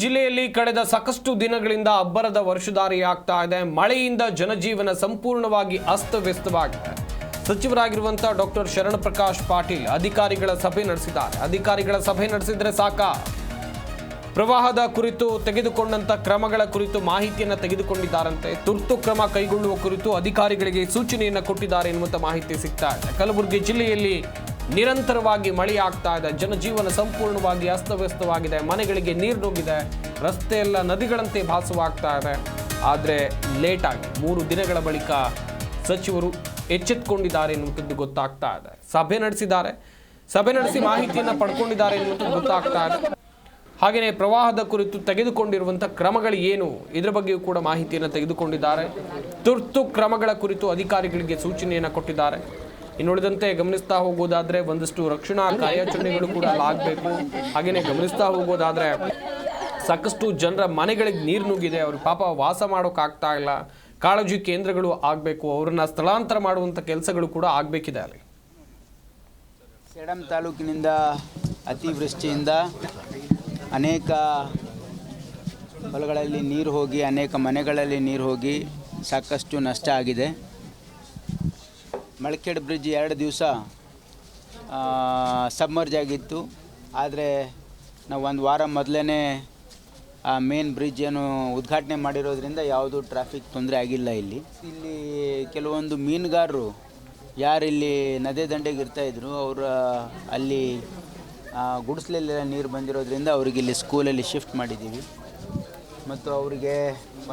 ಜಿಲ್ಲೆಯಲ್ಲಿ ಕಳೆದ ಸಾಕಷ್ಟು ದಿನಗಳಿಂದ ಅಬ್ಬರದ ವರ್ಷಧಾರಿಯಾಗ್ತಾ ಇದೆ. ಮಳೆಯಿಂದ ಜನಜೀವನ ಸಂಪೂರ್ಣವಾಗಿ ಅಸ್ತವ್ಯಸ್ತವಾಗಿದೆ. ಸಚಿವರಾಗಿರುವಂತಹ ಡಾಕ್ಟರ್ ಶರಣ ಪ್ರಕಾಶ್ ಪಾಟೀಲ್ ಅಧಿಕಾರಿಗಳ ಸಭೆ ನಡೆಸಿದ್ದಾರೆ. ಅಧಿಕಾರಿಗಳ ಸಭೆ ನಡೆಸಿದ್ರೆ ಸಾಕ? ಪ್ರವಾಹದ ಕುರಿತು ತೆಗೆದುಕೊಂಡಂತ ಕ್ರಮಗಳ ಕುರಿತು ಮಾಹಿತಿಯನ್ನು ತೆಗೆದುಕೊಂಡಿದ್ದಾರಂತೆ. ತುರ್ತು ಕ್ರಮ ಕೈಗೊಳ್ಳುವ ಕುರಿತು ಅಧಿಕಾರಿಗಳಿಗೆ ಸೂಚನೆಯನ್ನು ಕೊಟ್ಟಿದ್ದಾರೆ ಎನ್ನುವಂತ ಮಾಹಿತಿ ಸಿಗ್ತಾ ಇದೆ. ಕಲಬುರಗಿ ಜಿಲ್ಲೆಯಲ್ಲಿ ನಿರಂತರವಾಗಿ ಮಳೆಯಾಗ್ತಾ ಇದೆ. ಜನಜೀವನ ಸಂಪೂರ್ಣವಾಗಿ ಅಸ್ತವ್ಯಸ್ತವಾಗಿದೆ. ಮನೆಗಳಿಗೆ ನೀರು ನುಗ್ಗಿದೆ. ರಸ್ತೆ ಎಲ್ಲ ನದಿಗಳಂತೆ ಭಾಸವಾಗ್ತಾ ಇದೆ. ಆದರೆ ಲೇಟಾಗಿ ಮೂರು ದಿನಗಳ ಬಳಿಕ ಸಚಿವರು ಎಚ್ಚೆತ್ಕೊಂಡಿದ್ದಾರೆ ಎನ್ನುವಂಥದ್ದು ಗೊತ್ತಾಗ್ತಾ ಇದೆ. ಸಭೆ ನಡೆಸಿದ್ದಾರೆ. ಸಭೆ ನಡೆಸಿ ಮಾಹಿತಿಯನ್ನು ಪಡ್ಕೊಂಡಿದ್ದಾರೆ ಎನ್ನುವಂಥದ್ದು ಗೊತ್ತಾಗ್ತಾ ಇದೆ. ಹಾಗೆಯೇ ಪ್ರವಾಹದ ಕುರಿತು ತೆಗೆದುಕೊಂಡಿರುವಂಥ ಕ್ರಮಗಳು ಏನು? ಇದರ ಬಗ್ಗೆಯೂ ಕೂಡ ಮಾಹಿತಿಯನ್ನು ತೆಗೆದುಕೊಂಡಿದ್ದಾರೆ. ತುರ್ತು ಕ್ರಮಗಳ ಕುರಿತು ಅಧಿಕಾರಿಗಳಿಗೆ ಸೂಚನೆಯನ್ನು ಕೊಟ್ಟಿದ್ದಾರೆ. ಇನ್ನುಳಿದಂತೆ ಗಮನಿಸ್ತಾ ಹೋಗೋದಾದ್ರೆ ಒಂದಷ್ಟು ರಕ್ಷಣಾ ಕಾರ್ಯಾಚರಣೆಗಳು ಕೂಡ ಆಗಬೇಕು. ಹಾಗೆಯೇ ಗಮನಿಸ್ತಾ ಹೋಗೋದಾದ್ರೆ ಸಾಕಷ್ಟು ಜನರ ಮನೆಗಳಿಗೆ ನೀರು ನುಗ್ಗಿದೆ. ಅವ್ರ ಪಾಪ ವಾಸ ಮಾಡೋಕ್ಕಾಗ್ತಾ ಇಲ್ಲ. ಕಾಳಜಿ ಕೇಂದ್ರಗಳು ಆಗಬೇಕು. ಅವ್ರನ್ನ ಸ್ಥಳಾಂತರ ಮಾಡುವಂಥ ಕೆಲಸಗಳು ಕೂಡ ಆಗಬೇಕಿದೆ ಅಲ್ಲಿ. ಸೇಡಂ ತಾಲೂಕಿನಿಂದ ಅತಿವೃಷ್ಟಿಯಿಂದ ಅನೇಕ ಹೊಲಗಳಲ್ಲಿ ನೀರು ಹೋಗಿ, ಅನೇಕ ಮನೆಗಳಲ್ಲಿ ನೀರು ಹೋಗಿ ಸಾಕಷ್ಟು ನಷ್ಟ ಆಗಿದೆ. ಮಳಖೇಡ್ ಬ್ರಿಡ್ಜ್ ಎರಡು ದಿವಸ ಸಬ್ಮರ್ಜ್ ಆಗಿತ್ತು. ಆದರೆ ನಾವು ಒಂದು ವಾರ ಮೊದಲೇ ಆ ಮೇನ್ ಬ್ರಿಡ್ಜ್ ಏನು ಉದ್ಘಾಟನೆ ಮಾಡಿರೋದ್ರಿಂದ ಯಾವುದು ಟ್ರಾಫಿಕ್ ತೊಂದರೆ ಆಗಿಲ್ಲ ಇಲ್ಲಿ. ಇಲ್ಲಿ ಕೆಲವೊಂದು ಮೀನುಗಾರರು ಯಾರಿಲ್ಲಿ ನದಿ ದಂಡೆಗೆ ಇರ್ತಾಯಿದ್ರು ಅವರ ಅಲ್ಲಿ ಗುಡಿಸ್ಲೆಲ್ಲ ನೀರು ಬಂದಿರೋದ್ರಿಂದ ಅವ್ರಿಗೆ ಇಲ್ಲಿ ಸ್ಕೂಲಲ್ಲಿ ಶಿಫ್ಟ್ ಮಾಡಿದ್ದೀವಿ ಮತ್ತು ಅವರಿಗೆ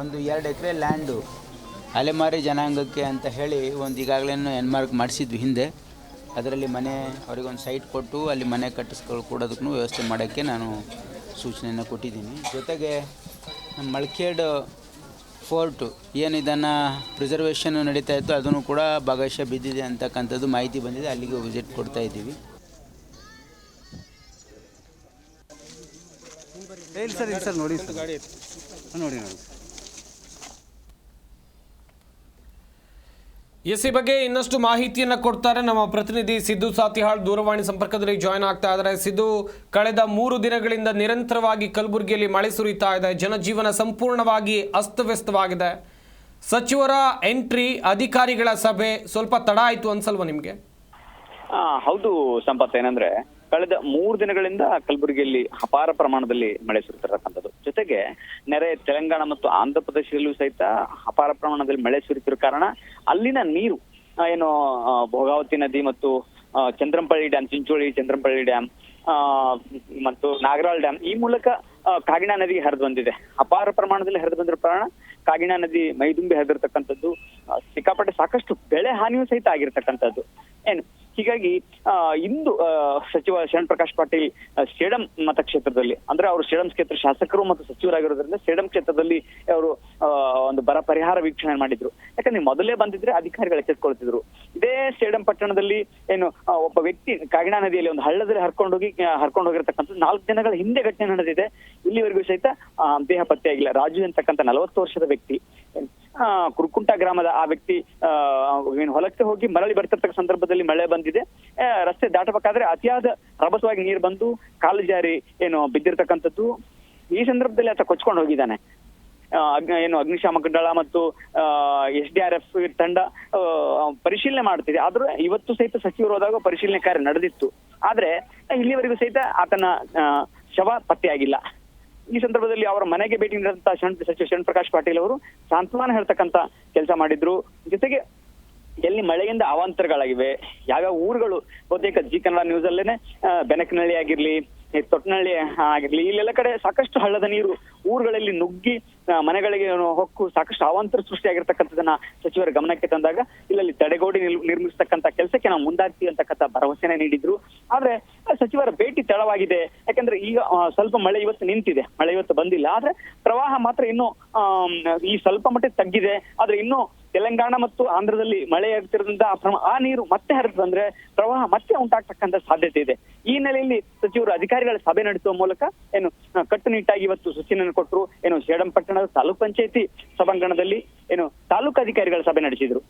ಒಂದು ಎರಡು ಎಕರೆ ಲ್ಯಾಂಡು ಅಲೆಮಾರಿ ಜನಾಂಗಕ್ಕೆ ಅಂತ ಹೇಳಿ ಒಂದು ಈಗಾಗಲೇ ಎನ್ಮಾರ್ಕ್ ಮಾಡಿಸಿದ್ವಿ ಹಿಂದೆ. ಅದರಲ್ಲಿ ಮನೆ ಅವರಿಗೊಂದು ಸೈಟ್ ಕೊಟ್ಟು ಅಲ್ಲಿ ಮನೆ ಕಟ್ಟಿಸ್ಕೊಳ್ಕೊಡೋದಕ್ಕೂ ವ್ಯವಸ್ಥೆ ಮಾಡೋಕ್ಕೆ ನಾನು ಸೂಚನೆಯನ್ನು ಕೊಟ್ಟಿದ್ದೀನಿ. ಜೊತೆಗೆ ನಮ್ಮ ಮಳ್ಕೇಡ್ ಫೋರ್ಟು ಏನು ಇದನ್ನು ಪ್ರಿಸರ್ವೇಷನ್ ನಡೀತಾ ಇತ್ತು ಅದನ್ನು ಕೂಡ ಭಾಗಶಃ ಬಿದ್ದಿದೆ ಅಂತಕ್ಕಂಥದ್ದು ಮಾಹಿತಿ ಬಂದಿದೆ. ಅಲ್ಲಿಗೆ ವಿಸಿಟ್ ಕೊಡ್ತಾ ಇದ್ದೀವಿ. ಸರ್ ಸರ್, ನೋಡಿ ನೋಡಿ ನೋಡಿ. ಎಸ್ ಈ ಬಗ್ಗೆ ಇನ್ನಷ್ಟು ಮಾಹಿತಿಯನ್ನು ಕೊಡ್ತಾರೆ ನಮ್ಮ ಪ್ರತಿನಿಧಿ ಸಿದ್ದು ಸಾತಿಹಾಳ್ ದೂರವಾಣಿ ಸಂಪರ್ಕದಲ್ಲಿ ಜಾಯ್ನ್ ಆಗ್ತಾ ಇದ್ದಾರೆ. ಸಿದ್ದು, ಕಳೆದ ಮೂರು ದಿನಗಳಿಂದ ನಿರಂತರವಾಗಿ ಕಲಬುರಗಿಯಲ್ಲಿ ಮಳೆ ಸುರಿತಾ ಇದೆ. ಜನಜೀವನ ಸಂಪೂರ್ಣವಾಗಿ ಅಸ್ತವ್ಯಸ್ತವಾಗಿದೆ. ಸಚಿವರ ಎಂಟ್ರಿ, ಅಧಿಕಾರಿಗಳ ಸಭೆ, ಸ್ವಲ್ಪ ತಡ ಆಯಿತು ಅನ್ಸಲ್ವಾ ನಿಮಗೆ? ಹೌದು ಸಂಪತ್, ಏನಂದ್ರೆ ಕಳೆದ ಮೂರು ದಿನಗಳಿಂದ ಕಲಬುರಗಿಯಲ್ಲಿ ಅಪಾರ ಪ್ರಮಾಣದಲ್ಲಿ ಮಳೆ ಸುರಿತಿರತಕ್ಕಂಥದ್ದು. ಜೊತೆಗೆ ನೆರೆ ತೆಲಂಗಾಣ ಮತ್ತು ಆಂಧ್ರ ಪ್ರದೇಶದಲ್ಲೂ ಸಹಿತ ಅಪಾರ ಪ್ರಮಾಣದಲ್ಲಿ ಮಳೆ ಸುರಿತಿರೋ ಕಾರಣ ಅಲ್ಲಿನ ನೀರು ಏನು ಭೋಗಾವತಿ ನದಿ ಮತ್ತು ಚಂದ್ರಂಪಳ್ಳಿ ಡ್ಯಾಮ್, ಚಿಂಚೋಳಿ ಚಂದ್ರಂಪಳ್ಳಿ ಡ್ಯಾಮ್ ಮತ್ತು ನಾಗರಾಳ್ ಡ್ಯಾಮ್ ಈ ಮೂಲಕ ಕಾಗಿಣಾ ನದಿ ಹರಿದು ಬಂದಿದೆ. ಅಪಾರ ಪ್ರಮಾಣದಲ್ಲಿ ಹರಿದು ಬಂದಿರೋ ಕಾರಣ ಕಾಗಿಣಾ ನದಿ ಮೈದುಂಬಿ ಹರಿದಿರ್ತಕ್ಕಂಥದ್ದು ಸಿಕ್ಕಾಪಟ್ಟೆ ಸಾಕಷ್ಟು ಬೆಳೆ ಹಾನಿಯೂ ಸಹಿತ ಆಗಿರ್ತಕ್ಕಂಥದ್ದು. ಏನು ಹೀಗಾಗಿ ಇಂದು ಸಚಿವ ಶರಣ್ ಪ್ರಕಾಶ್ ಪಾಟೀಲ್ ಸೇಡಂ ಮತಕ್ಷೇತ್ರದಲ್ಲಿ ಅಂದ್ರೆ ಅವರು ಸೇಡಂ ಕ್ಷೇತ್ರ ಶಾಸಕರು ಮತ್ತು ಸಚಿವರಾಗಿರೋದ್ರಿಂದ ಸೇಡಂ ಕ್ಷೇತ್ರದಲ್ಲಿ ಅವರು ಒಂದು ಬರ ಪರಿಹಾರ ವೀಕ್ಷಣೆ ಮಾಡಿದ್ರು. ಯಾಕಂದ್ರೆ ಮೊದಲೇ ಬಂದಿದ್ರೆ ಅಧಿಕಾರಿಗಳು ಎಚ್ಚೆತ್ಕೊಳ್ತಿದ್ರು. ಇದೇ ಸೇಡಂ ಪಟ್ಟಣದಲ್ಲಿ ಏನು ಒಬ್ಬ ವ್ಯಕ್ತಿ ಕಾಗಿಣಾ ನದಿಯಲ್ಲಿ ಒಂದು ಹಳ್ಳದಲ್ಲಿ ಹರ್ಕೊಂಡು ಹೋಗಿ ಆ, ಹರ್ಕೊಂಡು ಹೋಗಿರ್ತಕ್ಕಂಥದ್ದು ನಾಲ್ಕು ದಿನಗಳ ಹಿಂದೆ ಘಟನೆ ನಡೆದಿದೆ. ಇಲ್ಲಿವರೆಗೂ ಸಹಿತ ದೇಹ ಪತ್ತೆಯಾಗಿಲ್ಲ. ರಾಜು ಎಂತಕ್ಕಂಥ ನಲವತ್ತು ವರ್ಷದ ವ್ಯಕ್ತಿ. ಕುರುಕುಂಟ ಗ್ರಾಮದ ಆ ವ್ಯಕ್ತಿ ಆ, ಏನು ಹೊಲಕ್ಕೆ ಹೋಗಿ ಮರಳಿ ಬರ್ತಿರ್ತಕ್ಕ ಸಂದರ್ಭದಲ್ಲಿ ಮಳೆ ಬಂದಿದೆ. ಆ, ರಸ್ತೆ ದಾಟಬೇಕಾದ್ರೆ ಅತಿಯಾದ ರಭಸವಾಗಿ ನೀರು ಬಂದು ಕಾಲು ಜಾರಿ ಏನು ಬಿದ್ದಿರ್ತಕ್ಕಂಥದ್ದು ಈ ಸಂದರ್ಭದಲ್ಲಿ ಆತ ಕೊಚ್ಕೊಂಡು ಹೋಗಿದ್ದಾನೆ. ಆ, ಏನು ಅಗ್ನಿಶಾಮಕ ದಳ ಮತ್ತು ಎಸ್ ಡಿ ಆರ್ ಎಫ್ ತಂಡ ಆ, ಪರಿಶೀಲನೆ ಮಾಡ್ತಿದೆ. ಆದ್ರೂ ಇವತ್ತು ಸಹಿತ ಸಚಿವರು ಹೋದಾಗ ಪರಿಶೀಲನೆ ಕಾರ್ಯ ನಡೆದಿತ್ತು. ಆದ್ರೆ ಇಲ್ಲಿವರೆಗೂ ಸಹಿತ ಆತನ ಶವ ಪತ್ತೆಯಾಗಿಲ್ಲ. ಈ ಸಂದರ್ಭದಲ್ಲಿ ಅವರ ಮನೆಗೆ ಭೇಟಿ ನೀಡಿದಂತಹ ಸಚಿವ ಶರಣ್ ಪ್ರಕಾಶ್ ಪಾಟೀಲ್ ಅವರು ಸಾಂತ್ವನ ಹೇಳ್ತಕ್ಕಂತ ಕೆಲಸ ಮಾಡಿದ್ರು. ಜೊತೆಗೆ ಎಲ್ಲಿ ಮಳೆಯಿಂದ ಅವಾಂತರಗಳಾಗಿವೆ, ಯಾವ್ಯಾವ ಊರುಗಳು, ಬಹುತೇಕ ಜಿ ಕನ್ನಡ ನ್ಯೂಸ್ ಅಲ್ಲೇನೆ ಬೆನಕನಹಳ್ಳಿ ಆಗಿರ್ಲಿ ಈ ಆಗಿರ್ಲಿ. ಇಲ್ಲೆಲ್ಲ ಕಡೆ ಸಾಕಷ್ಟು ಹಳ್ಳದ ನೀರು ಊರುಗಳಲ್ಲಿ ನುಗ್ಗಿ ಮನೆಗಳಿಗೆ ಹೊಕ್ಕು ಸಾಕಷ್ಟು ಅವಾಂತರ ಸೃಷ್ಟಿಯಾಗಿರ್ತಕ್ಕಂಥದನ್ನ ಸಚಿವರ ಗಮನಕ್ಕೆ ತಂದಾಗ ಇಲ್ಲಲ್ಲಿ ತಡೆಗೋಡಿ ನಿರ್ಮಿಸತಕ್ಕಂತ ಕೆಲಸಕ್ಕೆ ನಾವು ಮುಂದಾಗ್ತೀವಿ ಅಂತಕ್ಕಂಥ ಭರವಸೆನ ನೀಡಿದ್ರು. ಆದ್ರೆ ಸಚಿವರ ಭೇಟಿ ತಳವಾಗಿದೆ. ಯಾಕಂದ್ರೆ ಈಗ ಸ್ವಲ್ಪ ಮಳೆ ಇವತ್ತು ನಿಂತಿದೆ. ಮಳೆ ಇವತ್ತು ಬಂದಿಲ್ಲ. ಆದ್ರೆ ಪ್ರವಾಹ ಮಾತ್ರ ಇನ್ನೂ ಈ ಸ್ವಲ್ಪ ಮಟ್ಟಿಗೆ ತಗ್ಗಿದೆ. ಆದ್ರೆ ಇನ್ನೂ ತೆಲಂಗಾಣ ಮತ್ತು ಆಂಧ್ರದಲ್ಲಿ ಮಳೆ ಆಗ್ತಿರೋದ್ರಿಂದ ಆ ನೀರು ಮತ್ತೆ ಹರಿದು ಬಂದ್ರೆ ಪ್ರವಾಹ ಮತ್ತೆ ಉಂಟಾಗ್ತಕ್ಕಂಥ ಸಾಧ್ಯತೆ ಇದೆ. ಈ ಹಿನ್ನೆಲೆಯಲ್ಲಿ ಸಚಿವರು ಅಧಿಕಾರಿಗಳ ಸಭೆ ನಡೆಸುವ ಮೂಲಕ ಏನು ಕಟ್ಟುನಿಟ್ಟಾಗಿ ಇವತ್ತು ಸೂಚನೆಯನ್ನು ಕೊಟ್ಟರು. ಏನು ಶೇಡಂಪಟ್ಟಣದ ತಾಲೂಕ್ ಪಂಚಾಯತಿ ಸಭಾಂಗಣದಲ್ಲಿ ಏನು, ತಾಲೂಕು ಅಧಿಕಾರಿಗಳ ಸಭೆ ನಡೆಸಿದ್ರು.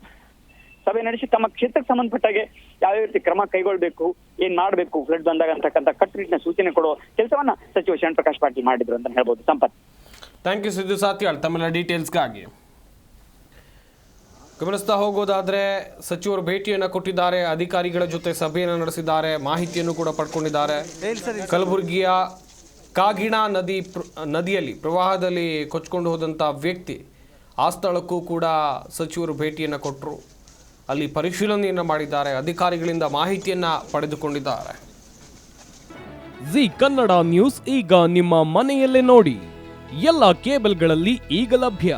ಸಭೆ ನಡೆಸಿ ತಮ್ಮ ಕ್ಷೇತ್ರಕ್ಕೆ ಸಂಬಂಧಪಟ್ಟಾಗೆ ಯಾವ ರೀತಿ ಕ್ರಮ ಕೈಗೊಳ್ಬೇಕು, ಏನ್ ಮಾಡ್ಬೇಕು, ಫ್ಲಡ್ ಬಂದಾಗ ಅಂತಕ್ಕಂಥ ಕಟ್ಟುನಿಟ್ಟಿನ ಸೂಚನೆ ಕೊಡೋ ಕೆಲಸವನ್ನ ಸಚಿವ ಶರಣ್ ಪ್ರಕಾಶ್ ಪಾಟೀಲ್ ಮಾಡಿದ್ರು ಅಂತ ಹೇಳ್ಬೋದು. ಸಂಪತ್. ಥ್ಯಾಂಕ್ ಯು ಸಿದ್ದು ಸಾತ್ಯಾಳ್ ತಮ್ಮೆಲ್ಲ ಡೀಟೇಲ್ಸ್ಗಾಗಿ ಗಮನಿಸ್ತಾ ಹೋಗೋದಾದ್ರೆ ಸಚಿವರು ಭೇಟಿಯನ್ನು ಕೊಟ್ಟಿದ್ದಾರೆ ಅಧಿಕಾರಿಗಳ ಜೊತೆ ಸಭೆಯನ್ನು ನಡೆಸಿದ್ದಾರೆ ಮಾಹಿತಿಯನ್ನು ಕೂಡ ಪಡ್ಕೊಂಡಿದ್ದಾರೆ. ಕಲಬುರಗಿಯ ಕಾಗಿಣಾ ನದಿ ಪ್ರ- ನದಿಯಲ್ಲಿ ಪ್ರವಾಹದಲ್ಲಿ ಕೊಚ್ಕೊಂಡು ಹೋದಂಥ ವ್ಯಕ್ತಿ ಆ ಸ್ಥಳಕ್ಕೂ ಕೂಡ ಸಚಿವರು ಭೇಟಿಯನ್ನು ಕೊಟ್ಟರು ಅಲ್ಲಿ ಪರಿಶೀಲನೆಯನ್ನು ಮಾಡಿದ್ದಾರೆ ಅಧಿಕಾರಿಗಳಿಂದ ಮಾಹಿತಿಯನ್ನು ಪಡೆದುಕೊಂಡಿದ್ದಾರೆ. ಜಿ ಕನ್ನಡ ನ್ಯೂಸ್ ಈಗ ನಿಮ್ಮ ಮನೆಯಲ್ಲೇ ನೋಡಿ. ಎಲ್ಲ ಕೇಬಲ್ಗಳಲ್ಲಿ ಈಗ ಲಭ್ಯ.